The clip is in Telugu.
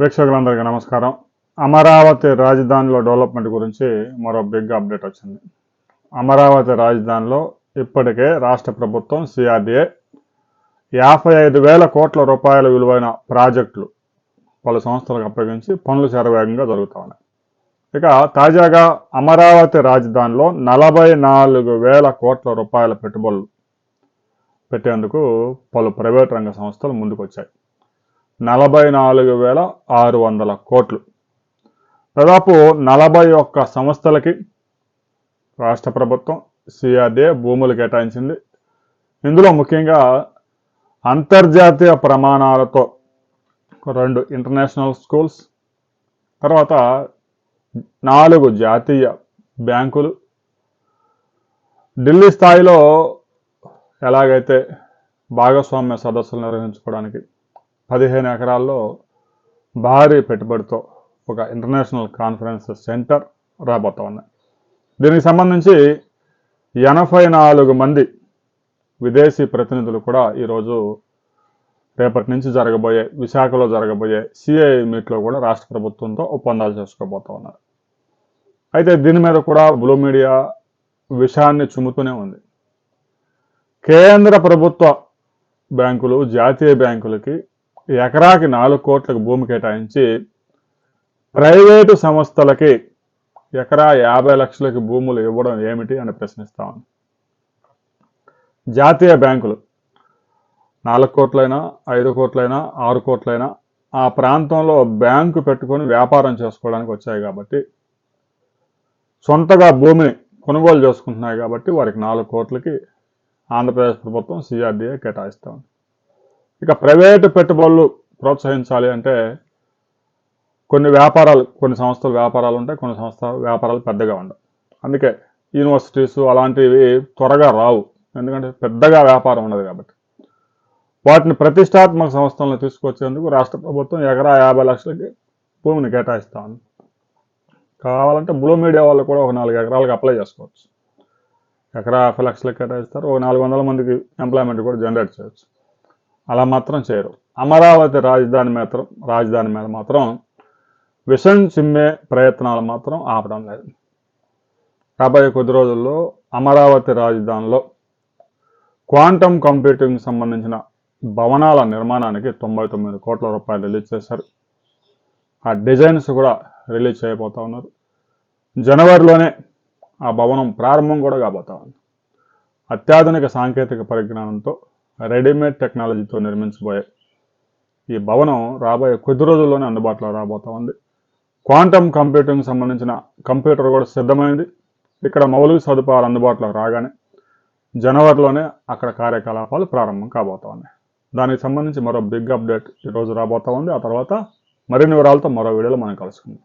ప్రేక్షకులందరికీ నమస్కారం. అమరావతి రాజధానిలో డెవలప్మెంట్ గురించి మరో బిగ్ అప్డేట్ వచ్చింది. అమరావతి రాజధానిలో ఇప్పటికే రాష్ట్ర ప్రభుత్వం సిఆర్డీఏ యాభై ఐదు వేల కోట్ల రూపాయల విలువైన ప్రాజెక్టులు పలు సంస్థలకు అప్పగించి పనులు శరవేగంగా జరుగుతూ ఉన్నాయి ఇక తాజాగా అమరావతి రాజధానిలో నలభై నాలుగు వేల కోట్ల రూపాయల పెట్టుబడులు పెట్టేందుకు పలు ప్రైవేట్ రంగ సంస్థలు ముందుకొచ్చాయి. నలభై నాలుగు వేల ఆరు వందల కోట్లు. దాదాపు నలభై ఒక్క సంస్థలకి రాష్ట్ర ప్రభుత్వం సిఆర్డీఏ భూములు కేటాయించింది. ఇందులో ముఖ్యంగా అంతర్జాతీయ ప్రమాణాలతో రెండు ఇంటర్నేషనల్ స్కూల్స్ తర్వాత నాలుగు జాతీయ బ్యాంకులు. ఢిల్లీ స్థాయిలో ఎలాగైతే భాగస్వామ్య సదస్సులు నిర్వహించుకోవడానికి పదిహేను ఎకరాల్లో భారీ పెట్టుబడితో ఒక ఇంటర్నేషనల్ కాన్ఫరెన్స్ సెంటర్ రాబోతా ఉన్నాయి దీనికి సంబంధించి ఎనభై నాలుగు మంది విదేశీ ప్రతినిధులు కూడా ఈరోజు రేపటి నుంచి జరగబోయే విశాఖలో జరగబోయే సిఐ మీట్లో కూడా రాష్ట్ర ప్రభుత్వంతో ఒప్పందాలు చేసుకోబోతా ఉన్నారు అయితే దీని మీద కూడా బ్లూ మీడియా విషయాన్ని చుముతూనే ఉంది. కేంద్ర ప్రభుత్వ బ్యాంకులు జాతీయ బ్యాంకులకి ఎకరాకి నాలుగు కోట్లకు భూమి కేటాయించి ప్రైవేటు సంస్థలకి ఎకరా యాభై లక్షలకి భూములు ఇవ్వడం ఏమిటి అని ప్రశ్నిస్తామని జాతీయ బ్యాంకులు నాలుగు కోట్లైనా ఐదు కోట్లైనా ఆరు కోట్లైనా ఆ ప్రాంతంలో బ్యాంకు పెట్టుకొని వ్యాపారం చేసుకోవడానికి వచ్చాయి కాబట్టి సొంతగా భూమిని కొనుగోలు చేసుకుంటున్నాయి కాబట్టి వారికి నాలుగు కోట్లకి ఆంధ్రప్రదేశ్ ప్రభుత్వం సిఆర్డీఏ కేటాయిస్తాం ఇక ప్రైవేటు పెట్టుబడులు ప్రోత్సహించాలి అంటే కొన్ని వ్యాపారాలు కొన్ని సంస్థలు వ్యాపారాలు ఉంటాయి కొన్ని సంస్థ వ్యాపారాలు పెద్దగా ఉండవు. అందుకే యూనివర్సిటీస్ అలాంటివి త్వరగా రావు. ఎందుకంటే పెద్దగా వ్యాపారం ఉండదు కాబట్టి. వాటిని ప్రతిష్టాత్మక సంస్థలను తీసుకొచ్చేందుకు రాష్ట్ర ప్రభుత్వం ఎకరా యాభై లక్షలకి భూమిని కేటాయిస్తా ఉంది కావాలంటే బ్లూ మీడియా వాళ్ళు కూడా ఒక నాలుగు ఎకరాలకు అప్లై చేసుకోవచ్చు. ఎకరా యాభై లక్షలకు కేటాయిస్తారు. ఒక నాలుగు వందల మందికి ఎంప్లాయ్మెంట్ కూడా జనరేట్ చేయొచ్చు. అలా మాత్రం చేయరు. అమరావతి రాజధాని మాత్రం రాజధాని మీద మాత్రం విషం చిమ్మే ప్రయత్నాలు మాత్రం ఆపడం లేదు. రాబోయే కొద్ది రోజుల్లో అమరావతి రాజధానిలో క్వాంటమ్ కంప్యూటింగ్ సంబంధించిన భవనాల నిర్మాణానికి తొంభై తొమ్మిది కోట్ల రూపాయలు రిలీజ్ చేశారు. ఆ డిజైన్స్ కూడా రిలీజ్ చేయబోతా ఉన్నారు. జనవరిలోనే ఆ భవనం ప్రారంభం కూడా కాబోతా ఉంది. అత్యాధునిక సాంకేతిక పరిజ్ఞానంతో రెడీమేడ్ టెక్నాలజీతో నిర్మించబోయే ఈ భవనం రాబోయే కొద్ది రోజుల్లోనే అందుబాటులో రాబోతా ఉంది. క్వాంటమ్ కంప్యూటింగ్ సంబంధించిన కంప్యూటర్ కూడా సిద్ధమైంది. ఇక్కడ మౌలిక సదుపాయాలు అందుబాటులో రాగానే జనవరిలోనే అక్కడ కార్యకలాపాలు ప్రారంభం కాబోతా ఉన్నాయి. దానికి సంబంధించి మరో బిగ్ అప్డేట్ ఈరోజు రాబోతా ఉంది. ఆ తర్వాత మరిన్ని వివరాలతో మరో వీడియోలో మనం కలుసుకుందాం.